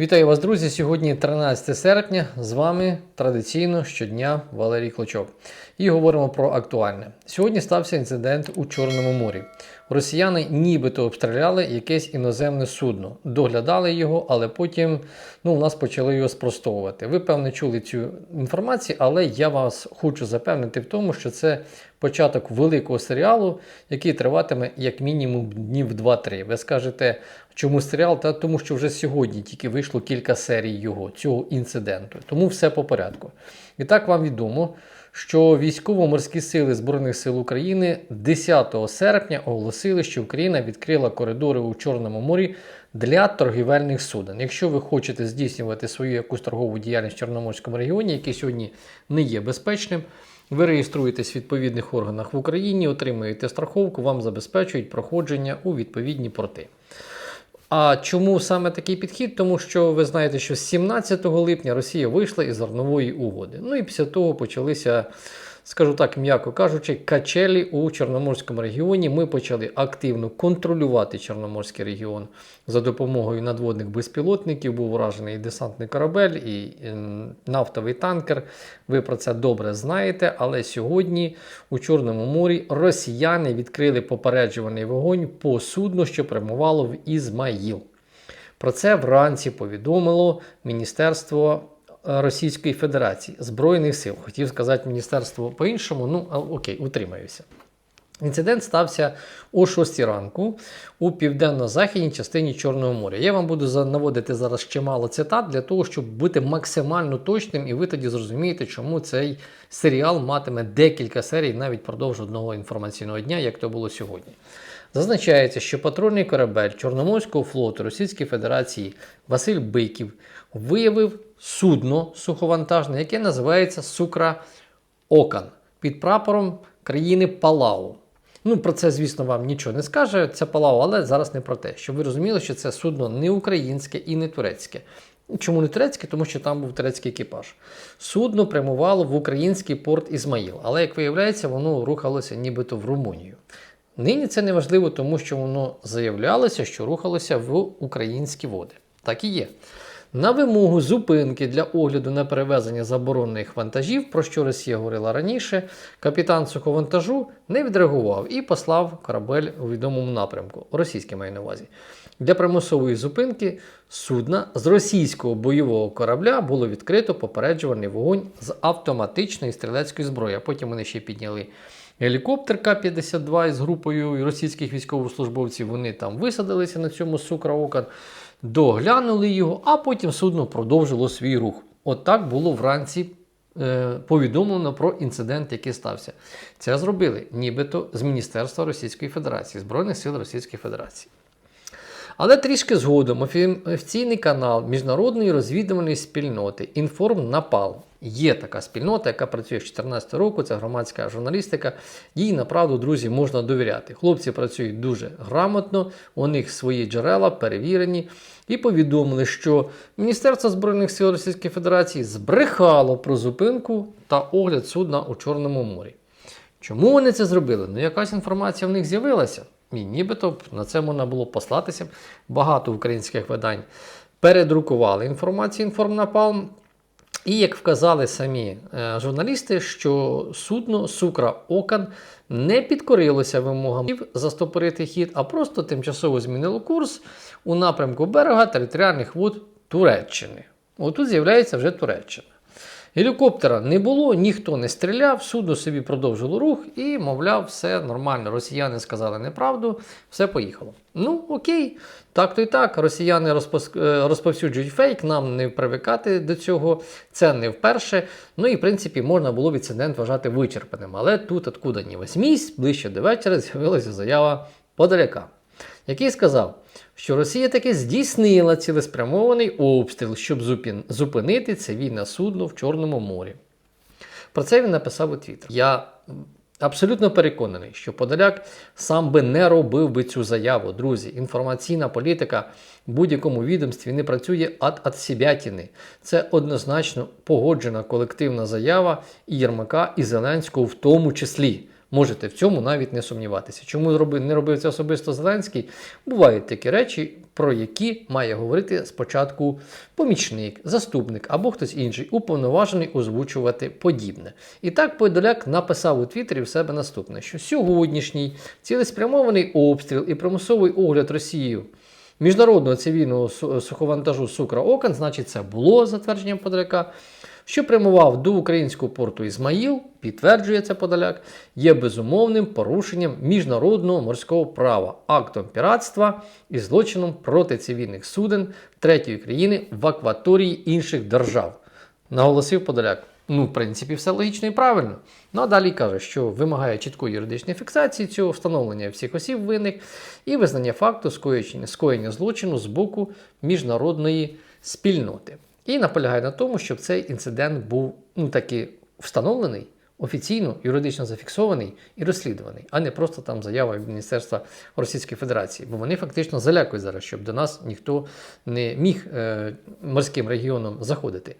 Вітаю вас, друзі! Сьогодні 13 серпня. З вами традиційно щодня Валерій Клочок. І говоримо про актуальне. Сьогодні стався інцидент у Чорному морі. Росіяни нібито обстріляли якесь іноземне судно, доглядали його, але потім ну, у нас почали його спростовувати. Ви, певне, чули цю інформацію, але я вас хочу запевнити в тому, що це початок великого серіалу, який триватиме як мінімум днів 2-3. Ви скажете, чому серіал? Та тому, що вже сьогодні тільки вийшло кілька серій його, цього інциденту. Тому все по порядку. І так вам відомо, що військово-морські сили Збройних сил України 10 серпня оголосили, що Україна відкрила коридори у Чорному морі для торгівельних суден. Якщо ви хочете здійснювати свою якусь торгову діяльність в Чорноморському регіоні, який сьогодні не є безпечним, ви реєструєтесь в відповідних органах в Україні, отримуєте страховку, вам забезпечують проходження у відповідні порти. А чому саме такий підхід? Тому що ви знаєте, що з 17 липня Росія вийшла із зернової угоди. Ну і після того почалися, скажу так, м'яко кажучи, качелі у Чорноморському регіоні. Ми почали активно контролювати Чорноморський регіон за допомогою надводних безпілотників. Був вражений і десантний корабель, і ем, нафтовий танкер. Ви про це добре знаєте. Але сьогодні у Чорному морі росіяни відкрили попереджуваний вогонь по судну, що прямувало в Ізмаїл. Про це вранці повідомило Міністерство е, Російської Федерації Збройних сил. Хотів сказати міністерство по-іншому, ну а, окей, утримаюся. Інцидент стався о 6 ранку у південно-західній частині Чорного моря. Я вам буду наводити зараз чимало цитат для того, щоб бути максимально точним, і ви тоді зрозумієте, чому цей серіал матиме декілька серій навіть продовж одного інформаційного дня, як то було сьогодні. Зазначається, що патрульний корабель Чорноморського флоту Російської Федерації Василь Биків виявив судно суховантажне, яке називається Сукра Окан під прапором країни Палау. Ну, про це, звісно, вам нічого не скаже, це Палау, але зараз не про те. Щоб ви розуміли, що це судно не українське і не турецьке. Чому не турецьке? Тому що там був турецький екіпаж. Судно прямувало в український порт Ізмаїл, але, як виявляється, воно рухалося нібито в Румунію. Нині це не важливо, тому що воно заявлялося, що рухалося в українські води. Так і є. На вимогу зупинки для огляду на перевезення заборонених вантажів, про що Росія говорила раніше, капітан суховантажу не відреагував і послав корабель у відомому напрямку. російський маю на увазі. Для примусової зупинки судна з російського бойового корабля було відкрито попереджувальний вогонь з автоматичної стрілецької зброї. А потім вони ще підняли гелікоптер К-52 із групою російських військовослужбовців. Вони там висадилися на цьому сукра-окан, доглянули його, а потім судно продовжило свій рух. От так було вранці е, повідомлено про інцидент, який стався. Це зробили нібито з Міністерства Російської Федерації, Збройних сил Російської Федерації. Але трішки згодом офіційний канал міжнародної розвідувальної спільноти Інформнапал. Є така спільнота, яка працює з 2014 року, це громадська журналістика. Їй направду, друзі, можна довіряти. Хлопці працюють дуже грамотно, у них свої джерела перевірені. І повідомили, що Міністерство Збройних сил Російської Федерації збрехало про зупинку та огляд судна у Чорному морі. Чому вони це зробили? Ну, якась інформація в них з'явилася. І нібито на це можна було послатися. Багато українських видань передрукували інформацію інформнапалм. І як вказали самі е, журналісти, що судно Сукра Окан не підкорилося вимогам застопорити хід, а просто тимчасово змінило курс у напрямку берега територіальних вод Туреччини. Отут з'являється вже Туреччина. Гелікоптера не було, ніхто не стріляв, судно собі продовжило рух і, мовляв, все нормально. Росіяни сказали неправду, все поїхало. Ну, окей, так то і так. Росіяни е, розповсюджують фейк, нам не привикати до цього. Це не вперше. Ну і в принципі можна було б інцидент вважати вичерпаним. Але тут, откуда ні восьмісь, ближче до вечора з'явилася заява подаляка, який сказав, що Росія таки здійснила цілеспрямований обстріл, щоб зупинити цивільне судно в Чорному морі. Про це він написав у Твіттер. Я абсолютно переконаний, що Подоляк сам би не робив би цю заяву. Друзі, інформаційна політика в будь-якому відомстві не працює ад ад сібятіни. Це однозначно погоджена колективна заява і Єрмака, і Зеленського в тому числі. Можете в цьому навіть не сумніватися. Чому не робив це особисто Зеленський? Бувають такі речі, про які має говорити спочатку помічник, заступник або хтось інший, уповноважений озвучувати подібне. І так Подоляк написав у Твіттері в себе наступне: що сьогоднішній цілеспрямований обстріл і примусовий огляд Росією міжнародного цивільного суховантажу Сукра Окан, значить, це було затвердженням Подоляка, що прямував до українського порту Ізмаїл, підтверджує це Подоляк, є безумовним порушенням міжнародного морського права, актом піратства і злочином проти цивільних суден третьої країни в акваторії інших держав. Наголосив Подоляк. Ну, в принципі, все логічно і правильно. Ну а далі каже, що вимагає чіткої юридичної фіксації цього встановлення всіх осіб винних і визнання факту скоєння, скоєння злочину з боку міжнародної спільноти. І наполягає на тому, щоб цей інцидент був ну таки встановлений. Офіційно, юридично зафіксований і розслідуваний, а не просто там заява від Міністерства Російської Федерації. Бо вони фактично залякують зараз, щоб до нас ніхто не міг е, морським регіоном заходити.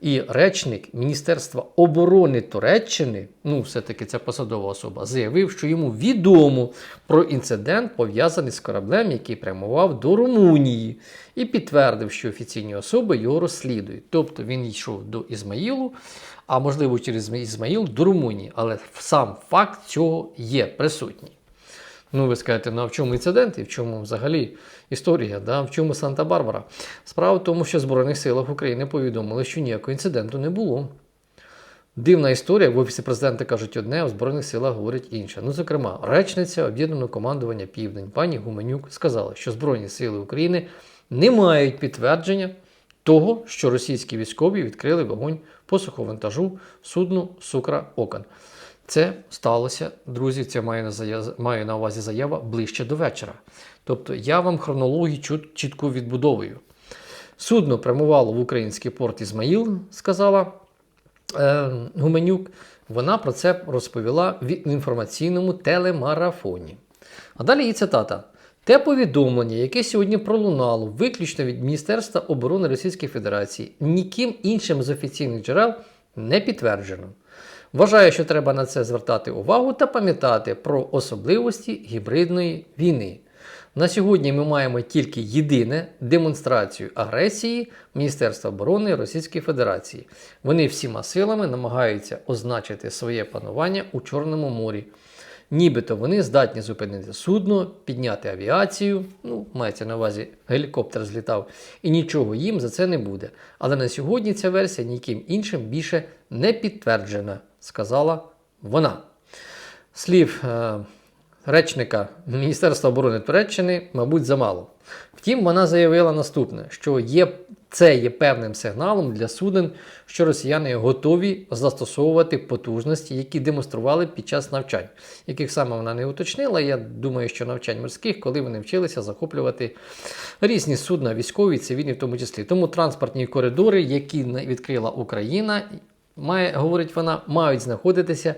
І речник Міністерства оборони Туреччини, ну, все-таки це посадова особа, заявив, що йому відомо про інцидент, пов'язаний з кораблем, який прямував до Румунії, і підтвердив, що офіційні особи його розслідують. Тобто він йшов до Ізмаїлу, а можливо через Ізмаїл до Румунії. Але сам факт цього є присутній. Ну, ви скажете, ну а в чому інцидент і в чому взагалі історія, да? в чому Санта-Барбара? Справа в тому, що в Збройних силах України повідомили, що ніякого інциденту не було. Дивна історія, в Офісі президента кажуть одне, а в Збройних силах говорять інше. Ну, зокрема, речниця об'єднаного командування Південь пані Гуменюк сказала, що Збройні сили України не мають підтвердження того, що російські військові відкрили вогонь по суховантажу судну Сукра Окан. Це сталося, друзі. Це має на, увазі заява ближче до вечора. Тобто я вам хронологію чітко відбудовую. Судно прямувало в український порт Ізмаїл, сказала е, Гуменюк. Вона про це розповіла в інформаційному телемарафоні. А далі її цитата. Те повідомлення, яке сьогодні пролунало виключно від Міністерства оборони Російської Федерації, ніким іншим з офіційних джерел не підтверджено. Вважаю, що треба на це звертати увагу та пам'ятати про особливості гібридної війни. На сьогодні ми маємо тільки єдине демонстрацію агресії Міністерства оборони Російської Федерації. Вони всіма силами намагаються означити своє панування у Чорному морі. Нібито вони здатні зупинити судно, підняти авіацію, ну, мається на увазі, гелікоптер злітав, і нічого їм за це не буде. Але на сьогодні ця версія ніким іншим більше не підтверджена, сказала вона. Слів е, речника Міністерства оборони Туреччини, мабуть, замало. Втім, вона заявила наступне: що є, це є певним сигналом для суден, що росіяни готові застосовувати потужності, які демонстрували під час навчань, яких саме вона не уточнила. Я думаю, що навчань морських, коли вони вчилися захоплювати різні судна, військові, цивільні в тому числі. Тому транспортні коридори, які відкрила Україна, має, говорить вона, мають знаходитися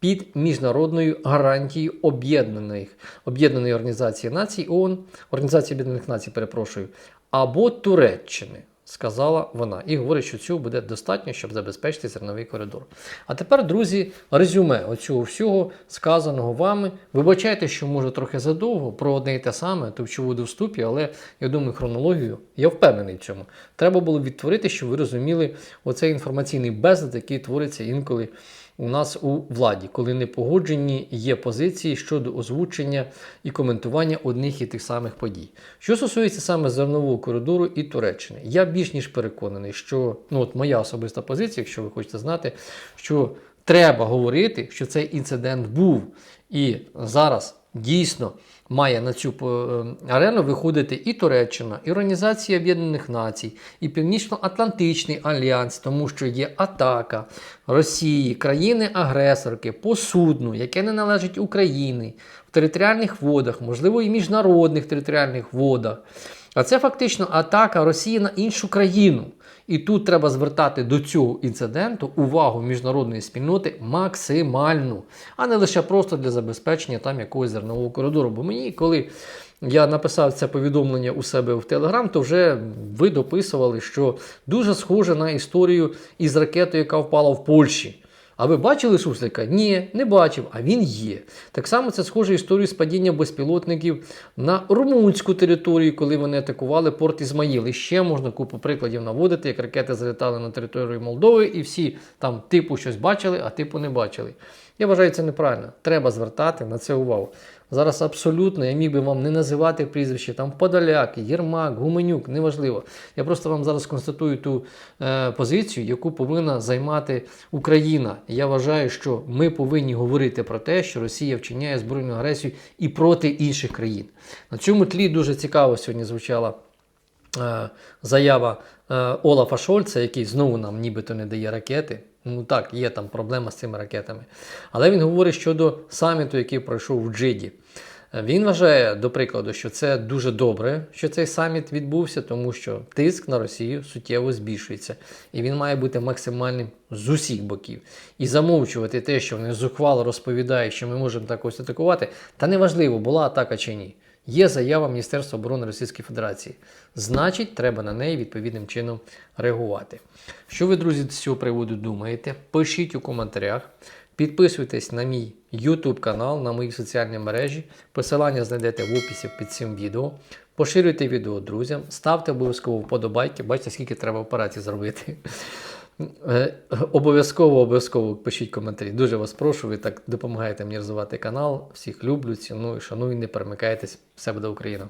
під міжнародною гарантією об'єднаних об'єднаної організації націй ООН, Організації Об'єднаних Націй, перепрошую, або Туреччини. Сказала вона, і говорить, що цього буде достатньо, щоб забезпечити зерновий коридор. А тепер, друзі, резюме оцього всього сказаного вами. Вибачайте, що може трохи задовго про одне і те саме, то що буде в вступі, але я думаю, хронологію я впевнений в цьому. Треба було відтворити, щоб ви розуміли оцей інформаційний безлад, який твориться інколи у нас у владі, коли не погоджені є позиції щодо озвучення і коментування одних і тих самих подій. Що стосується саме зернового коридору і Туреччини, я більш ніж переконаний, що ну от моя особиста позиція, якщо ви хочете знати, що треба говорити, що цей інцидент був і зараз дійсно. Має на цю е, арену виходити і Туреччина, і Організація Об'єднаних Націй, і Північно-Атлантичний альянс, тому що є атака Росії, країни-агресорки по судну, яке не належить Україні, в територіальних водах, можливо, і міжнародних територіальних водах. А це фактично атака Росії на іншу країну. І тут треба звертати до цього інциденту увагу міжнародної спільноти максимальну, а не лише просто для забезпечення там якогось зернового коридору. Бо мені, коли я написав це повідомлення у себе в Телеграм, то вже ви дописували, що дуже схоже на історію із ракетою, яка впала в Польщі. А ви бачили Суслика? Ні, не бачив, а він є. Так само це схожа історія з падінням безпілотників на румунську територію, коли вони атакували порт Ізмаїл. І ще можна купу прикладів наводити, як ракети залітали на територію Молдови, і всі там типу щось бачили, а типу не бачили. Я вважаю це неправильно. Треба звертати на це увагу. Зараз абсолютно я міг би вам не називати прізвище там Подоляк, Єрмак, Гуменюк, неважливо. Я просто вам зараз констатую ту е, позицію, яку повинна займати Україна. Я вважаю, що ми повинні говорити про те, що Росія вчиняє збройну агресію і проти інших країн. На цьому тлі дуже цікаво сьогодні звучала е, заява е, Олафа Шольца, який знову нам нібито не дає ракети. Ну так, є там проблема з цими ракетами. Але він говорить щодо саміту, який пройшов в Джиді. Е, Він вважає, до прикладу, що це дуже добре, що цей саміт відбувся, тому що тиск на Росію суттєво збільшується, і він має бути максимальним з усіх боків. І замовчувати те, що вони зухвало розповідають, що ми можемо так ось атакувати, та неважливо, була атака чи ні. Є заява Міністерства оборони Російської Федерації. Значить, треба на неї відповідним чином реагувати. Що ви, друзі, з цього приводу думаєте? Пишіть у коментарях. Підписуйтесь на мій YouTube канал, на мої соціальні мережі. Посилання знайдете в описі під цим відео. Поширюйте відео друзям, ставте обов'язково вподобайки. Бачите, скільки треба операцій зробити. Е, Обов'язково, обов'язково пишіть коментарі. Дуже вас прошу, ви так допомагаєте мені розвивати канал. Всіх люблю, ціную, шаную, не перемикайтесь. Все буде Україна!